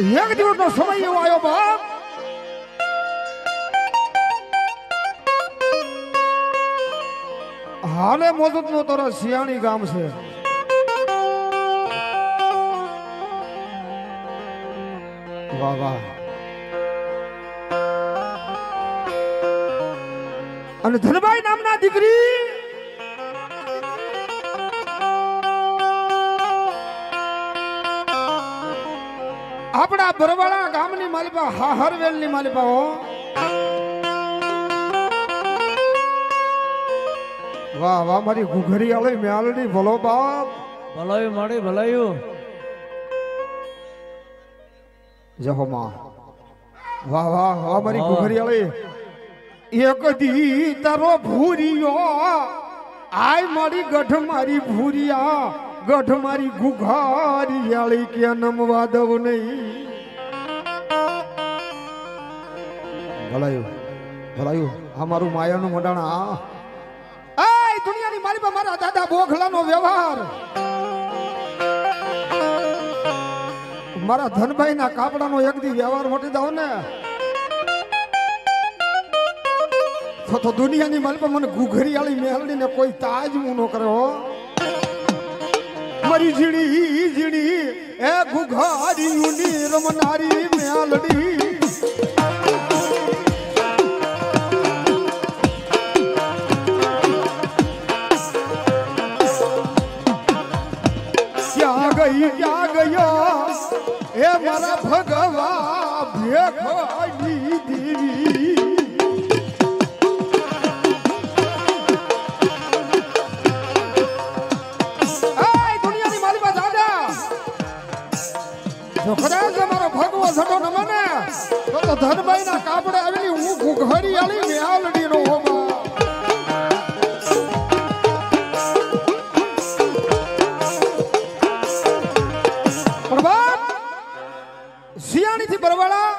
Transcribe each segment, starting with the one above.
એક દિવસનો સમય એવો આવ્યો બાપ. હાલે મોજૂદ નો તારો શિયાળી ગામ છે. અને ધનભાઈ નામના દીકરી આપણા બરવાળા ગામની માલિપા હાહરવેલની માલિપા હો. વાહ વાહ મારી ઘુઘરી આળી મ્યાલડી ભલો બાપ. ભલાયું માડી ભલાયું. જહો માં. વાહ વાહ વાહ મારી. ઘુઘરી આળી એક દી તારો ભૂરિયો. આય મારી ગઢ મારી ભૂરિયા. ગઢ મારી ગુઘારી આળી કે નમવા દવ નહીં. ભલાયું ભલાયું, આ મારું માયાનું મોડાણા, આ. દુનિયાની મારી પર મારા દાદા બોખલાનો વ્યવહાર. મારા ધનભાઈ ના કાપડાનો એક દી વ્યવહાર મોટી દાવ ને. તો દુનિયાની માલ પર મને ઘુઘરી વાળી મેલડી ને કોઈ તાજ હું ન કરે હો. મારી ઝીણી ઝીણી, એ ઘુઘારી ની રમનારી મેલડી ક્યાં ગઈ ક્યાં ગયો એ મારા ભગવા ભેખની ધનભાઈ ના કાપડે આવેલી હું ઘુઘરી આલી મેહાલડી નો સિયાણી થી બરવાળા.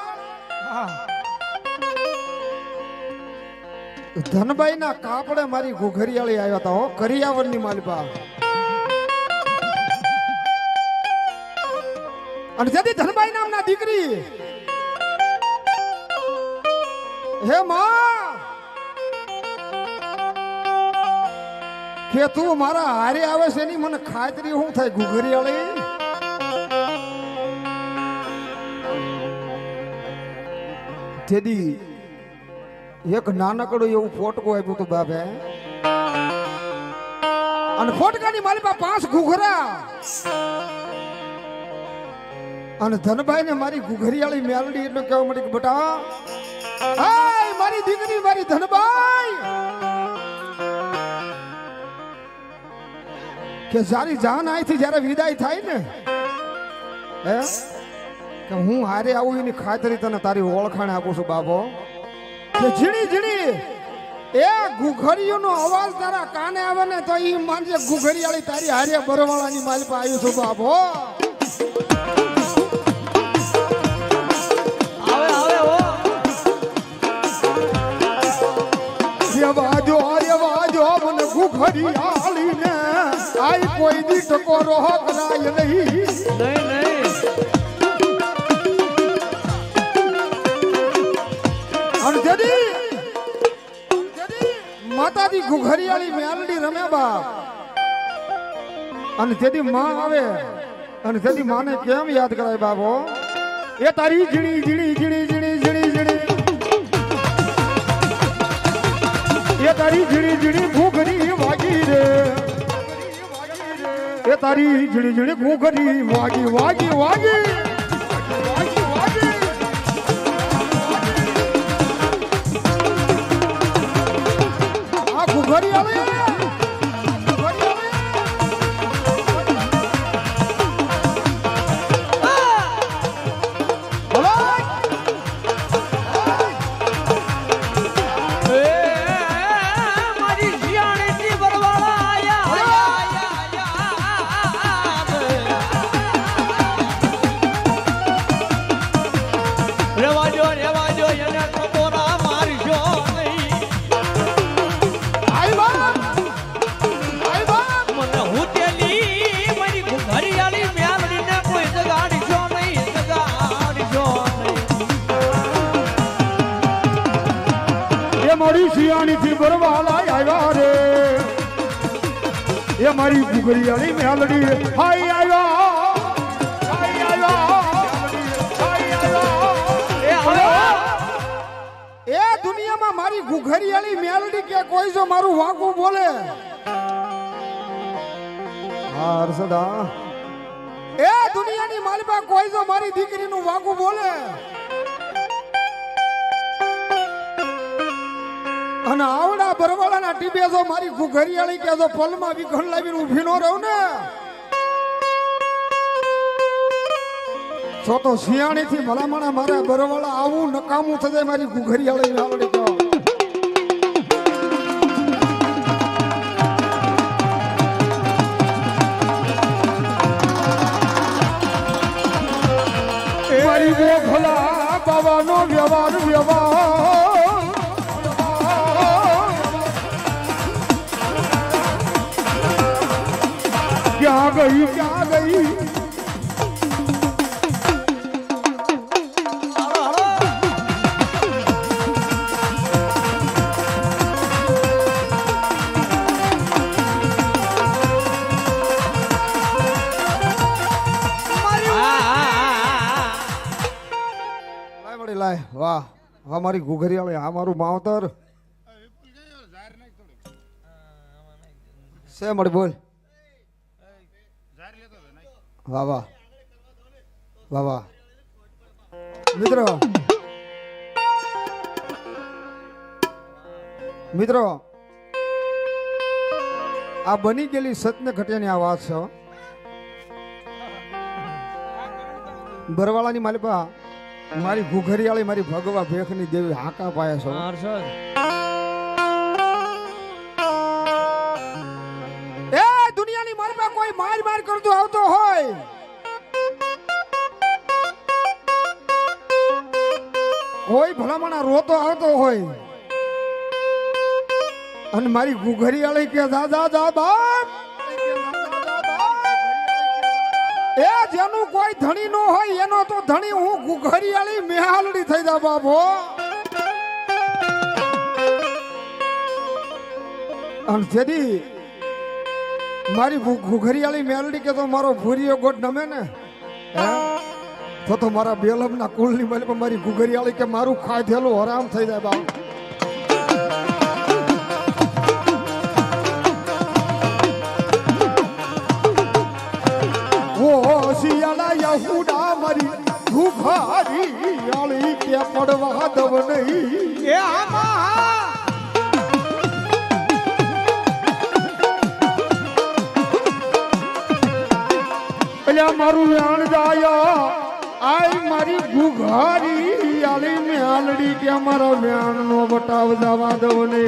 ધનભાઈ ના કાપડે મારી ઘુઘરિયાળી આવ્યા હતા હો કરિયાવરની માલપા. અને જેથી ધનભાઈ નામના દીકરી હે માં! કે તું મારા હારે આવે છે એની મને ખાતરી શું થાય, ઘુઘરિયાળી? જેદી એક નાનકડું એવું ફોટકો આપ્યું હતું બાપે. અને ફોટકાની મારી પાસે પાંચ ઘૂઘરા. અને ધનભાઈ ને મારી ઘૂઘરિયાળી મેલડી એટલે કહેવા મળી કે, બેટા મારી દીકરી, મારી ધનબાઈ કે જારી જાન અહીંથી જ્યારે વિદાય થાય ને, હે? કે હું હારે આવું એની ખાતરી તને તારી ઓળખાણ આપું છું બાબો કે ઝીણી ઝીણી, એ ઘુઘરીઓનો અવાજ તારા કાને આવે ને, તો ઈ માનજે ઘુઘરીવાળી તારી હારે બરવાળાની માલ આવ્યું છું બાબો મને ઘુઘરીયાળી ને આઈ કોઈ દી ટકોરો કરાય નહીં. નહીં નહીં. અને જડી માતાજી ઘુઘરિયાળી મેલડી રમે બા અને જેદી માં આવે અને જેદી માને કેમ યાદ કરાય બાબો એ તારી ઝીણી ઝીણી ઝીણી ઝીણી ઝીણી ઝીણી. એ તારી ઝીણી ઝીણી ઘુઘરી તારી ઝીણી ઝીણી ઘુઘરી વાગી વાગી વાગી. ઘુઘરી આવે બરવાલા આવ્યા રે. એ મારી ગુગરિયાળી મેલડી હાય આવ્યા એ દુનિયામાં મારી ઘુઘરિયાળી મેલડી કે કોઈ જો મારું વાંકું બોલે? હર્ષદા એ દુનિયાની માલિકા કોઈ જો મારી દીકરીનું વાંકું બોલે? અને આવડા બરવાળાના ટીબે જો મારી ઘરિયાળી કે જો પલમાં વિઘન લાવીને ઊભી નો રહું ને? છો તો શિયાળી થી ભલામણા મારા બરવાળા આવું નકામું જાય મારી ઘરિયાળી આવડે તો. મારી ગોખલા બાવાનો વ્યવહાર વ્યવહાર. ગઈ ક્યાં ગઈ? હા, વાહ અમારી મારી ઘુઘરિયાળી. આ મારું માવતર. સે મળી બોલ. વાહ વાહ. વાહ વાહ. મિત્રો. મિત્રો. આ બની ગયેલી સત્ય ઘટ્યાની આ વાત છે. બરવાળાની માલિપા મારી ઘુઘરિયાળી, મારી ભગવા ભેખની દેવી હાકા પાયા છો કોઈ માર માર કરતો આવતો હોય. કોઈ ભલામણા રોતો આવતો હોય. અને મારી ઘુઘરિયાળી કે દાદા દા એ જેનું કોઈ ધણી નો હોય, એનો તો ધણી હું ઘુઘરિયાળી મેહાલડી થઈ જા, બાપો અને જેદી મારી ઘુઘરિયાળી મેલડી કે તો મારો ભૂરીયો ગોટ નમે ને? તો તો મારા બેલમના કુળની મળે પણ મારી ઘુઘરિયાળી કે મારું ખાધેલું હરામ થઈ જાય બાપ મારું વ્યાણ જાયા આય મારી ગુઘારી આલી મેલડી કે મારા વ્યાણ નો બટાવ જવા ને